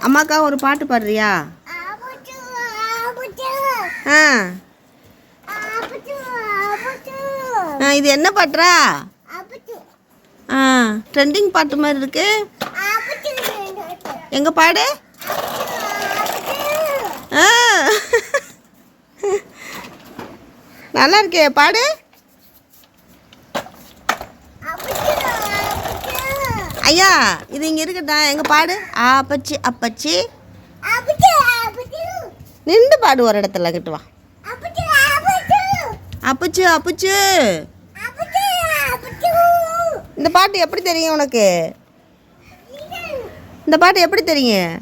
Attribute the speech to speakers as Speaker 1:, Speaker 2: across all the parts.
Speaker 1: அம்மாக்கா ஒரு பாட்டு பாடுறியா? ஆ. இது என்ன பாட்டுறா? ஆ ட்ரெண்டிங் பாட்டு மாதிரி இருக்கு. எங்க பாடு? நல்லா இருக்கே பாடு. ஐயா இது இங்கே இருக்கட்டா எங்கே பாடு? அப்பச்சி அப்பச்சி. நின்று பாடு ஒரு இடத்துல கிட்ட வா. அப்பச்சு அப்பச்சு. இந்த பாட்டு எப்படி தெரியும் உனக்கு? இந்த பாட்டு எப்படி தெரியும்?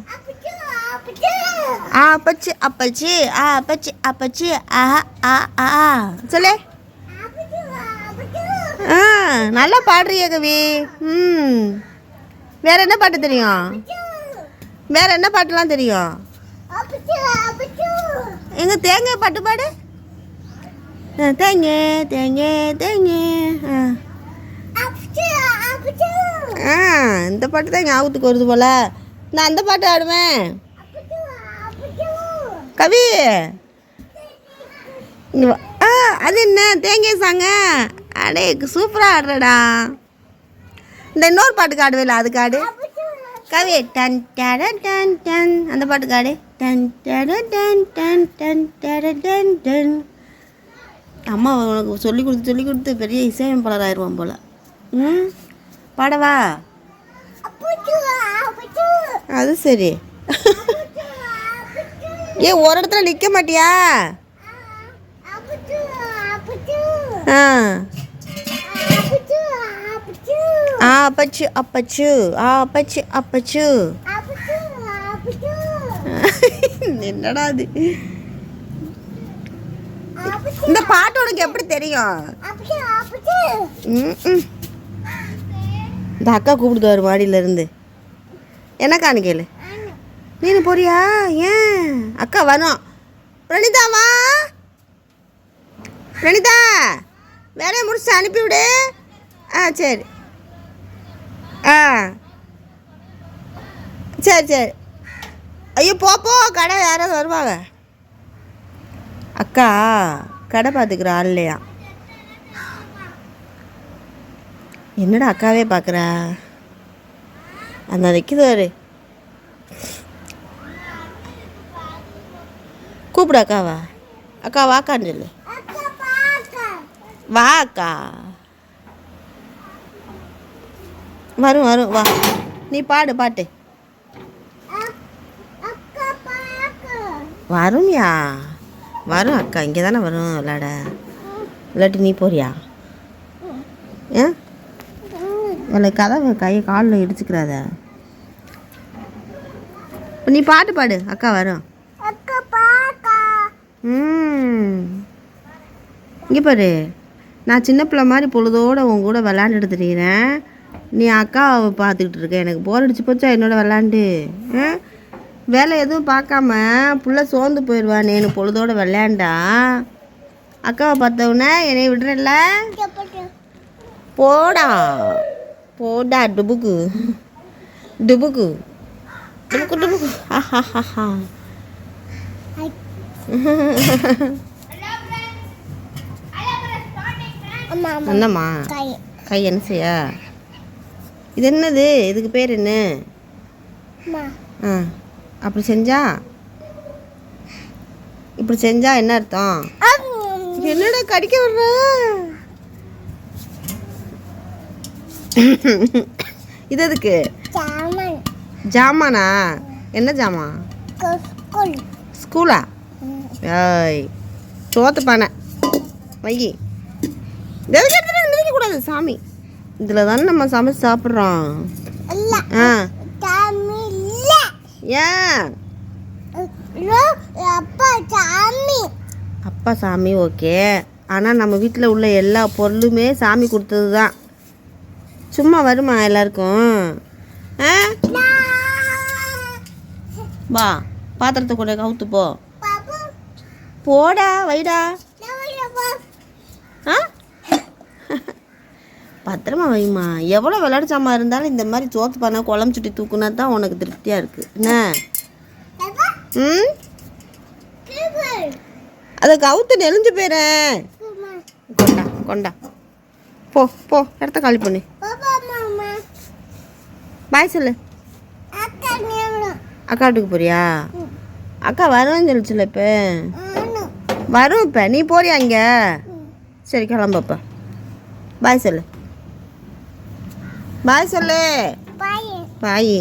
Speaker 1: ஆ அப்பச்சு அப்பச்சி. ஆ அப்பச்சி அப்பச்சி. ஆஹா ஆ ஆ ஆ. சொல்லு. ஆ நல்லா பாடுறிய கவி. ம். வேற என்ன பாட்டு தெரியும்? வேற என்ன பாட்டுலாம் தெரியும்? எங்க தேங்காய் பாட்டு பாடு. ஆ, தேங்காய் தேங்காய் தேங்காய். ஆ. இந்த பாட்டு தான் ஞாபகத்துக்கு வருது போல. நான் அந்த பாட்டு ஆடுவேன். கவி. ஆ அது என்ன? தேங்காய் சாங்க அடே சூப்பராக ஆடுறடா. இந்த இன்னொரு பாட்டு காடுவே இல்லை அது காடு கவி டன் டட டன் டன் அந்த பாட்டு காடு டன் டட டன் டன் டன் டட டன் டன் அம்மா உனக்கு சொல்லி கொடுத்து சொல்லி கொடுத்து பெரிய இசையமைப்பாளர் ஆயிடுவான் போல ம் பாடவா அது சரி ஏ ஒரு இடத்துல நிற்க மாட்டியா ஆ ஆ அப்பச்சு ஆப்பச்சு ஆ அப்பச்சு என்னடா அது? இந்த பாட்டு உனக்கு எப்படி தெரியும்? ம், ம். இந்த அக்கா கூப்பிடுது ஒரு மாடியில இருந்து என்னக்கான்னு கேளு. நீனு போறியா? ஏன்? அக்கா வரும். பிரணிதா வா. பிரணிதா வேலையை முடிச்சு அனுப்பிவிடு. ஆ சரி. ஆ. சரி சரி. ஐயோ போ போ. கடை யாராவது வருவாங்க? அக்கா கடை பார்த்துக்கிற ஆள் இல்லையா? என்னடா அக்காவே பார்க்குற? அந்த நிற்கிது ஒரு கூப்பிடு அக்காவா. அக்கா வாக்கான்னு சொல்லு. வா அக்கா வரும் வரும். வா. நீ பாடு பாட்டு. வரும்யா. வரும் அக்கா இங்கே தானே வரும் விளாட விளாட்டு நீ போறியா? ஏன் இவளை கதவை கையை காலில் இடிச்சுக்கிறாத. நீ பாட்டு பாடு அக்கா வரும். ம். இங்கே பாரு. நான் சின்ன பிள்ளை மாதிரி பொழுதோடு உன் கூட விளாண்டுட்டு தெரியுறேன். நீ அக்காவை பார்த்துக்கிட்டு இருக்க. எனக்கு போர் அடிச்சு போச்சா என்னோட விளாண்டு? வேலை எதுவும் பார்க்காம புள்ள சோர்ந்து போயிடுவா நீனு பொழுதோட விளையாண்டா? அக்காவை பார்த்தவொடனே என்னை விடுறல போடா. போடா டுபுக்கு. டுபுக்கு. டுபுக்கு டுபுக்கு. ஆஹாஹாஹா என்னம்மா? கை என்ன செய்ய? இது என்னது? இதுக்கு பேர் என்ன? ஆ அப்படி செஞ்சா? இப்படி செஞ்சா என்ன அர்த்தம்? என்னடா கடிக்க விடுற இது எதுக்கு? ஜாமானா. என்ன ஜாமான்? ஸ்கூலா. ஏய் சோத்து பானை வை கூடாது சாமி. இதில் தானே நம்ம சமைச்சு சாப்பிட்றோம். ஆ. ஏன்
Speaker 2: அப்பா சாமி.
Speaker 1: அப்பா சாமி ஓகே. ஆனால் நம்ம வீட்டில் உள்ள எல்லா பொருளுமே சாமி கொடுத்தது தான் சும்மா வருமா எல்லாருக்கும்? ஆ? வா பாத்திரத்தை கூட கவுத்து போ. போடா வைடா. ஆ? பத்திரமா வைம்மா. எவ்வளோ விளையாட்டு சாமான் இருந்தாலும் இந்த மாதிரி சோத்து பண்ண குழம்பு சுட்டி தூக்குனா தான் உனக்கு திருப்தியாக இருக்கு. என்ன? ம்? அதை கவுத்து நெளிஞ்சு போயிறேன் கொண்டா கொண்டா. போ போ இடத்த காலி பண்ணு. பாய் சொல்லு.
Speaker 2: அக்கா
Speaker 1: வீட்டுக்கு போறியா? அக்கா வருவேன்னு சொல்லிச்சுல இப்போ. வரும் இப்போ. நீ போறியா இங்கே? சரி கிளம்பப்பா பாய் சொல்லு. பாய் சொல்லு
Speaker 2: பாய்
Speaker 1: பாய்